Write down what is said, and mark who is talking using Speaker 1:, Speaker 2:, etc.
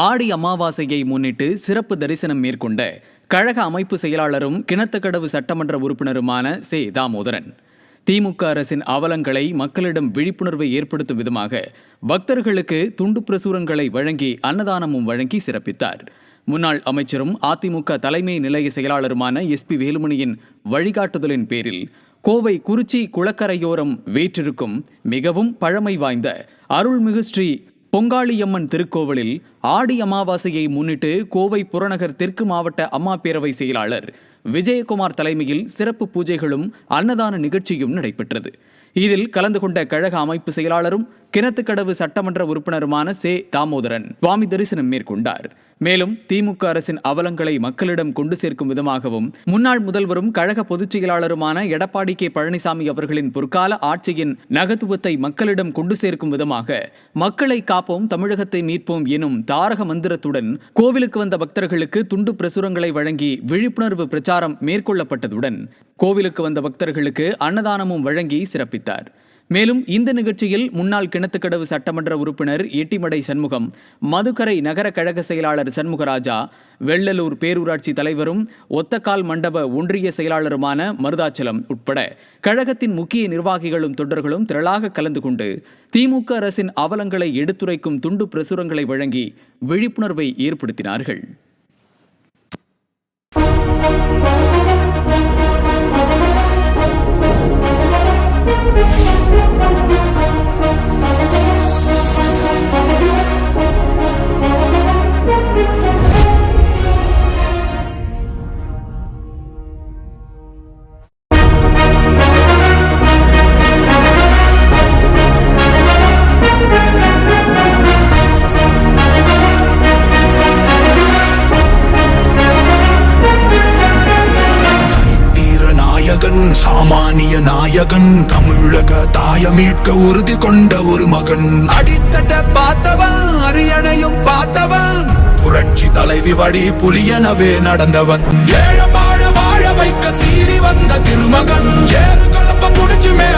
Speaker 1: ஆடி அமாவாசையை முன்னிட்டு சிறப்பு தரிசனம் மேற்கொண்ட கழக அமைப்பு செயலாளரும் கிணத்துக்கடவு சட்டமன்ற உறுப்பினருமான சே. தாமோதரன். திமுக அரசின் அவலங்களை மக்களிடம் விழிப்புணர்வை ஏற்படுத்தும் விதமாக பக்தர்களுக்கு துண்டு பிரசுரங்களை வழங்கி அன்னதானமும் வழங்கி சிறப்பித்தார். முன்னாள் அமைச்சரும் அதிமுக தலைமை நிலைய செயலாளருமான எஸ்பி வேலுமணியின் வழிகாட்டுதலின் பேரில் கோவை குறிச்சி குளக்கரையோரம் வீற்றிருக்கும் மிகவும் பழமை வாய்ந்த அருள்மிகு ஸ்ரீ பொங்காளியம்மன் திருக்கோவிலில் ஆடி அமாவாசையை முன்னிட்டு கோவை புறநகர் தெற்கு மாவட்ட அம்மா பேரவை செயலாளர் விஜயகுமார் தலைமையில் சிறப்பு பூஜைகளும் அன்னதான நிகழ்ச்சியும் நடைபெற்றது. இதில் கலந்து கொண்ட கழக அமைப்பு செயலாளரும் கிணத்துக்கடவு சட்டமன்ற உறுப்பினருமான சே. தாமோதரன் சுவாமி தரிசனம் மேற்கொண்டார். மேலும் திமுக அரசின் அவலங்களை மக்களிடம் கொண்டு சேர்க்கும் விதமாகவும் முன்னாள் முதல்வரும் கழக பொதுச் செயலாளருமான எடப்பாடி கே. பழனிசாமி அவர்களின் பொற்கால ஆட்சியின் நகத்துவத்தை மக்களிடம் கொண்டு சேர்க்கும் விதமாக மக்களை காப்போம் தமிழகத்தை மீட்போம் எனும் தாரக மந்திரத்துடன் கோவிலுக்கு வந்த பக்தர்களுக்கு துண்டு பிரசுரங்களை வழங்கி விழிப்புணர்வு பிரச்சாரம் மேற்கொள்ளப்பட்டதுடன் கோவிலுக்கு வந்த பக்தர்களுக்கு அன்னதானமும் வழங்கி சிறப்பித்தார். மேலும் இந்த நிகழ்ச்சியில் முன்னாள் கிணத்துக்கடவு சட்டமன்ற உறுப்பினர் எட்டிமடை சண்முகம் மதுக்கரை நகர கழக செயலாளர் சண்முகராஜா வெள்ளலூர் பேரூராட்சி தலைவரும் ஒத்தக்கால் மண்டப ஒன்றிய செயலாளருமான மருதாச்சலம் உட்பட கழகத்தின் முக்கிய நிர்வாகிகளும் தொண்டர்களும் திரளாக கலந்து கொண்டு திமுக அரசின் அவலங்களை எடுத்துரைக்கும் துண்டு பிரசுரங்களை வழங்கி விழிப்புணர்வை ஏற்படுத்தினார்கள்.
Speaker 2: சாமானிய நாயகன் தமிழக தாய மீட்க உறுதி கொண்ட ஒரு மகன். அடித்தட்ட பார்த்தவன் அரியணையும் பார்த்தவன் புரட்சி தலைவி வழி புலியனவே நடந்தவன். ஏழ வாழ வாழ வைக்க சீறி வந்த திருமகன் ஏறு குழப்ப புடிச்சுமே